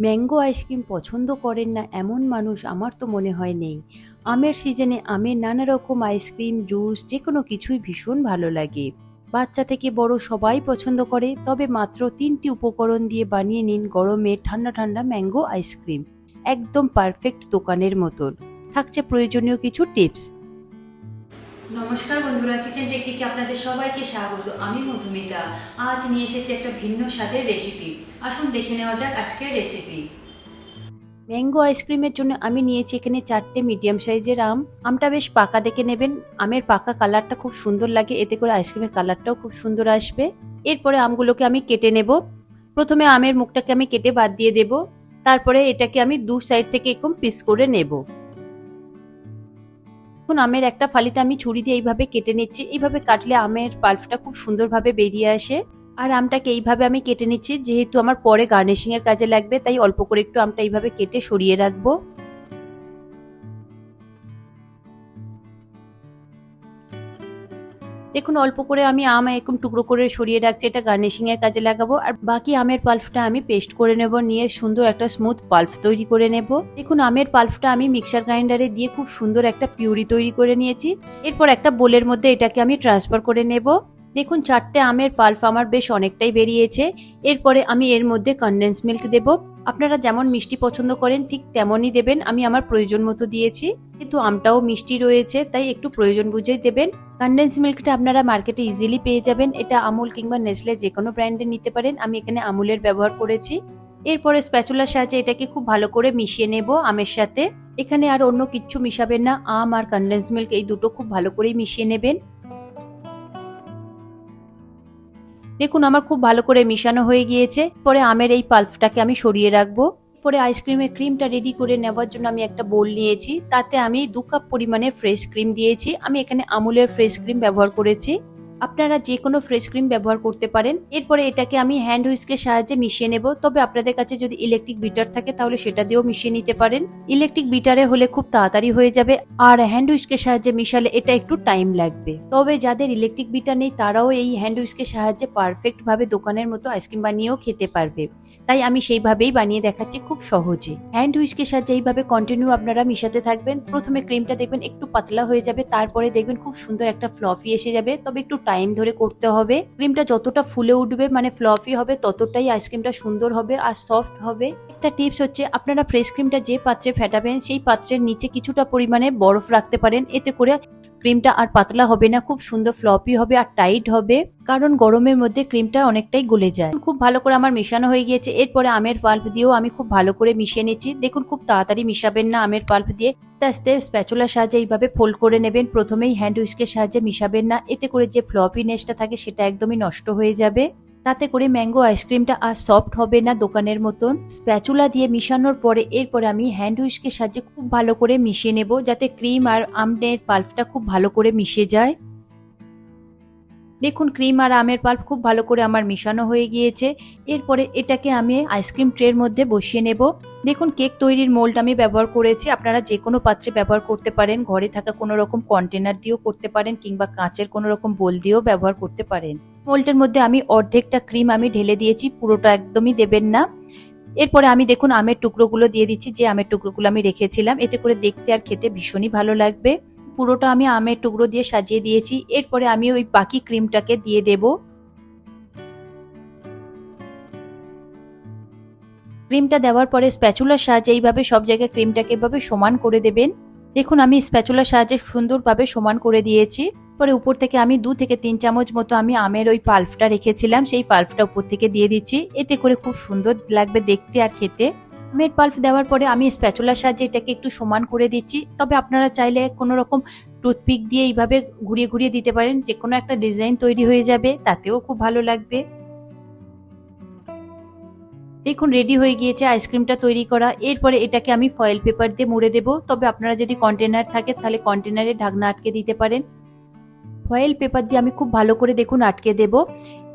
Mango ice cream পছন্দ করেন না এমন মানুষ আমার তো মনে হয় নেই। আমের সিজনে আমের নানা রকম আইসক্রিম জুস যে কোনো কিছুই ভীষণ ভালো লাগে। বাচ্চা থেকে বড় সবাই পছন্দ করে, তবে মাত্র তিনটি উপকরণ দিয়ে বানিয়ে নিন গরমে ঠান্ডা ঠান্ডা ম্যাঙ্গো আইসক্রিম একদম পারফেক্ট দোকানের মতন। থাকছে প্রয়োজনীয় কিছু টিপস। নমস্কার বন্ধুরা কিচেন টেকনিকে আপনাদের সবাইকে স্বাগত। আমি মধুমিতা। আজ নিয়ে এসেছি একটা ভিন্ন স্বাদের রেসিপি আসুন দেখে নেওয়া যাক আজকের রেসিপি ম্যাঙ্গো আইসক্রিমের জন্য আমি নিয়েছি এখানে চারটে মিডিয়াম সাইজের আম। আমটা বেশ পাকা দেখে নেবেন। আমের পাকা কালারটা খুব সুন্দর লাগে। এতে করে আইসক্রিমের কালারটাও খুব সুন্দর আসবে। এরপরে আমগুলোকে আমি কেটে নেব। প্রথমে আমের মুখটাকে আমি কেটে বাদ দিয়ে দেব। তারপরে এটাকে আমি দু সাইড থেকে এরকম পিস করে নেব। এখন আমের একটা ফালিতে আমি ছুরি দিয়ে এইভাবে কেটে নিচ্ছি। এইভাবে কাটলে আমের পাল্পটা খুব সুন্দরভাবে বেরিয়ে আসে। আর আমটাকে এইভাবে আমি কেটে নিচ্ছি, যেহেতু আমার পরে গার্নিশিং এর কাজে লাগবে, তাই অল্প করে একটু আমটা এইভাবে কেটে সরিয়ে রাখব। দেখুন, অল্প করে আমি আম এরকম টুকরো করে সরিয়ে রাখছি, এটা গার্নিশিং এর কাজে লাগাবো। আর বাকি আমের পাল্পটা আমি পেস্ট করে নেব, নিয়ে সুন্দর একটা স্মুথ পাল্প তৈরি করে নেব। দেখুন, আমের পাল্পটা আমি মিক্সার গ্রাইন্ডারে দিয়ে খুব সুন্দর একটা পিউরি তৈরি করে নিয়েছি। এরপর একটা বোলের মধ্যে এটাকে আমি ট্রান্সফার করে নেব। দেখুন, চারটে আমের পাল্প আমার বেশ অনেকটাই বেরিয়েছে। এরপরে আমি এর মধ্যে কনডেন্স মিল্ক দেব। আপনারা যেমন মিষ্টি পছন্দ করেন, ঠিক তেমনই দেবেন। আমি আমার প্রয়োজন মতো দিয়েছি। কিন্তু আমটাও মিষ্টি রয়েছে, তাই একটু প্রয়োজন বুঝেই দেবেন। কন্ডেন্স মিল্কটা আপনারা মার্কেটে ইজিলি পেয়ে যাবেন। এটা আমুল কিংবা নেসলে যে কোনো ব্র্যান্ডে নিতে পারেন। আমি এখানে আমুলের ব্যবহার করেছি। এরপরে স্প্যাচুলার সাহায্যে এটাকে খুব ভালো করে মিশিয়ে নেব আমের সাথে। এখানে আর অন্য কিচ্ছু মিশাবেন না। আম আর কনডেন্স মিল্ক এই দুটো খুব ভালো করেই মিশিয়ে নেবেন। দেখুন, আমার খুব ভালো করে মিশানো হয়ে গিয়েছে। পরে আমের এই পাল্পটাকে আমি সরিয়ে রাখব। পরে আইসক্রিমের ক্রিমটা রেডি করে নেওয়ার জন্য আমি একটা বোল নিয়েছি। তাতে আমি দু কাপ পরিমাণে ফ্রেশ ক্রিম দিয়েছি। আমি এখানে আমুলের ফ্রেশ ক্রিম ব্যবহার করেছি। আপনারা যে কোনো ফ্রেশ ক্রিম ব্যবহার করতে পারেন। এরপরে এটাকে আমি হ্যান্ড হুইস্কের সাহায্যে মিশিয়ে নেব। তবে আপনাদের কাছে যদি ইলেকট্রিক বিটার থাকে, তাহলে সেটা দিয়েও মিশিয়ে নিতে পারেন। ইলেকট্রিক বিটারে হলে খুব তাড়াতাড়ি হয়ে যাবে। আর হ্যান্ড হুইস্কের সাহায্যে মিশালে এটা একটু টাইম লাগবে। তবে যাদের ইলেকট্রিক বিটার নেই, তারাও এই হ্যান্ড হুইস্কের সাহায্যে পারফেক্ট ভাবে দোকানের মতো আইসক্রিম বানিয়েও খেতে পারবে। তাই আমি সেইভাবেই বানিয়ে দেখাচ্ছি খুব সহজে। হ্যান্ড হুইস্কের সাহায্যে এইভাবে কন্টিনিউ আপনারা মিশাতে থাকবেন। প্রথমে ক্রিমটা দেখবেন একটু পাতলা হয়ে যাবে। তারপরে দেখবেন খুব সুন্দর একটা ফ্লফি এসে যাবে। তবে একটু টাইম ধরে করতে হবে। ক্রিমটা যতটা ফুলে উঠবে মানে ফ্লফি হবে, ততটাই আইসক্রিমটা সুন্দর হবে আর সফট হবে। একটা টিপস হচ্ছে, আপনারা ফ্রেশ ক্রিমটা যে পাত্রে ফেটাবেন, সেই পাত্রের নিচে কিছুটা পরিমাণে বরফ রাখতে পারেন। এতে করে ক্রিমটা আর পাতলা হবে না, খুব সুন্দর ফ্লপি হবে আর টাইট হবে। কারণ গরমের মধ্যে ক্রিমটা অনেকটাই গলে যায়। খুব ভালো করে আমার মেশানো হয়ে গিয়েছে। এরপরে আমের পাল্প দিয়েও আমি খুব ভালো করে মিশিয়ে নিচ্ছি দেখুন, খুব তাড়াতাড়ি মিশাবেন না আমের পাল্প দিয়ে। আস্তে আস্তে স্প্যাচুলার সাহায্যে এইভাবে ফোল্ড করে নেবেন। প্রথমেই হ্যান্ড উইস্কের সাহায্যে মিশাবেন না। এতে করে যে ফ্লপিনেসটা থাকে, সেটা একদমই নষ্ট হয়ে যাবে। তাতে করে ম্যাঙ্গো আইসক্রিমটা আর সফট হবে না দোকানের মতন। স্প্যাচুলা দিয়ে মিশানোর পরে এরপরে আমি হ্যান্ড উইস্কের সাহায্যে খুব ভালো করে মিশিয়ে নেব, যাতে ক্রিম আর আমের পাল্পটা খুব ভালো করে মিশে যায়। দেখুন ক্রিম আর আমের পাল্প খুব ভালো করে আমার মিশানো হয়ে গিয়েছে। এরপরে এটাকে আমি আইসক্রিম ট্রের মধ্যে বসিয়ে নেব। দেখুন কেক তৈরির মোল্ড আমি ব্যবহার করেছি। আপনারা যে কোনো পাত্রে ব্যবহার করতে পারেন। ঘরে থাকা কোনো রকম কন্টেনার দিয়েও করতে পারেন কিংবা কাঁচের কোনো রকম বোল দিয়েও ব্যবহার করতে পারেন। মোল্ডের মধ্যে আমি অর্ধেকটা ক্রিম আমি ঢেলে দিয়েছি। পুরোটা একদমই দেবেন না। এরপরে আমি দেখুন, আমের টুকরোগুলো দিয়ে দিচ্ছি। যে আমের টুকরোগুলো আমি রেখেছিলাম, এতে করে দেখতে আর খেতে ভীষণই ভালো লাগবে। পুরোটা আমি আমের টুকরো দিয়ে সাজিয়ে দিয়েছি। এরপরে আমি ওই বাকি ক্রিমটাকে দিয়ে দেব। ক্রিমটা দেওয়ার পরে স্প্যাচুলার সাহায্যে এইভাবে সব জায়গায় ক্রিমটাকে এভাবে সমান করে দেবেন। দেখুন, আমি স্প্যাচুলার সাহায্যে সুন্দরভাবে সমান করে দিয়েছি। পরে উপর থেকে আমি দু থেকে তিন চামচ মতো আমি আমের ওই পাল্পটা রেখেছিলাম। সেই পাল্পটা উপর থেকে দিয়ে দিচ্ছি। এতে করে খুব সুন্দর লাগবে দেখতে আর খেতে। আমের পাল্প দেওয়ার পরে আমি স্প্যাচুলার সাহায্যে এটাকে একটু সমান করে দিচ্ছি। তবে আপনারা চাইলে কোনো রকম টুথপিক দিয়ে এইভাবে ঘুরিয়ে ঘুরিয়ে দিতে পারেন। যে কোনো একটা ডিজাইন তৈরি হয়ে যাবে, তাতেও খুব ভালো লাগবে। দেখুন রেডি হয়ে গিয়েছে আইসক্রিমটা তৈরি করা। এরপরে এটাকে আমি ফয়েল পেপার দিয়ে মুড়ে দেবো। তবে আপনারা যদি কন্টেনার থাকে, তাহলে কন্টেনারে ঢাকনা আটকে দিতে পারেন। ফয়েল পেপার দিয়ে আমি খুব ভালো করে দেখুন আটকে দেব।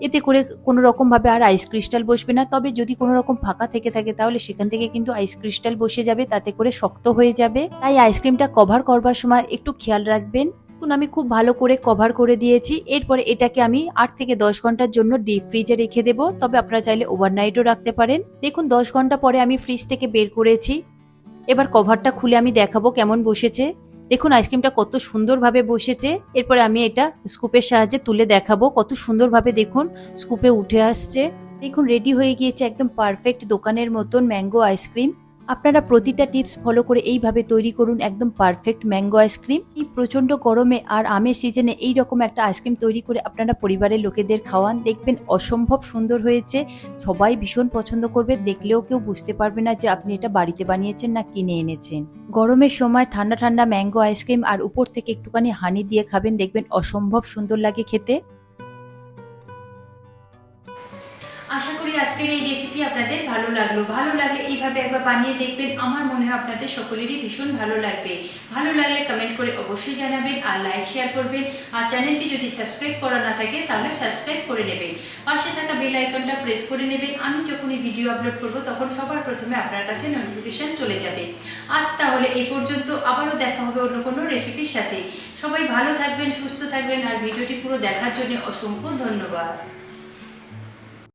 এতে করে কোনো রকম ভাবে আর আইস ক্রিস্টাল বসবে না। তবে যদি কোনো রকম ফাঁকা থেকে থাকে তাহলে সেখান থেকে কিন্তু আইস ক্রিস্টাল বসে যাবে, তাতে করে শক্ত হয়ে যাবে। তাই আইসক্রিমটা কভার করবার সময় একটু খেয়াল রাখবেন। এখন আমি খুব ভালো করে কভার করে দিয়েছি। এরপরে এটাকে আমি আট থেকে দশ ঘণ্টার জন্য ডিপ ফ্রিজে রেখে দেবো। তবে আপনারা চাইলে ওভারনাইটও রাখতে পারেন। দেখুন, দশ ঘণ্টা পরে আমি ফ্রিজ থেকে বের করেছি। এবার কভারটা খুলে আমি দেখাবো কেমন বসেছে। দেখুন, আইসক্রিমটা কত সুন্দরভাবে বসেছে। এরপরে আমি এটা স্কুপের সাহায্যে তুলে দেখাবো। কত সুন্দরভাবে দেখুন, স্কুপে উঠে আসছে। দেখুন রেডি হয়ে গিয়েছে, একদম পারফেক্ট দোকানের মতন ম্যাঙ্গো আইসক্রিম আপনারা প্রতিটা টিপস ফলো করে এইভাবে তৈরি করুন একদম পারফেক্ট ম্যাঙ্গো আইসক্রিম এই প্রচণ্ড গরমে আর আমের সিজনে এই রকম একটা আইসক্রিম তৈরি করে আপনারা পরিবারের লোকেদের খাওয়ান। দেখবেন অসম্ভব সুন্দর হয়েছে। সবাই ভীষণ পছন্দ করবে। দেখলেও কেউ বুঝতে পারবে না যে আপনি এটা বাড়িতে বানিয়েছেন না কিনে এনেছেন। গরমের সময় ঠান্ডা ঠান্ডা ম্যাঙ্গো আইসক্রিম আর উপর থেকে একটুখানি হানি দিয়ে খাবেন। দেখবেন অসম্ভব সুন্দর লাগে খেতে। আশা করি আজকের এই রেসিপি আপনাদের ভালো লাগল। ভালো লাগলে এইভাবে একবার বানিয়ে দেখবেন। আমার মনে হয় আপনাদের সকলেরই ভীষণ ভালো লাগবে। ভালো লাগলে কমেন্ট করে অবশ্যই জানাবেন আর লাইক শেয়ার করবেন। আর চ্যানেলটি যদি সাবস্ক্রাইব করা না থাকে, তাহলে সাবস্ক্রাইব করে নেবেন। পাশে থাকা বেল আইকনটা প্রেস করে নেবেন। আমি যখন এই ভিডিও আপলোড করব, তখন সবার প্রথমে আপনার কাছে নোটিফিকেশন চলে যাবে। আজ তাহলে এই পর্যন্ত। আবারও দেখা হবে অন্য কোনো রেসিপির সাথে। সবাই ভালো থাকবেন, সুস্থ থাকবেন। আর ভিডিওটি পুরো দেখার জন্য অসংখ্য ধন্যবাদ।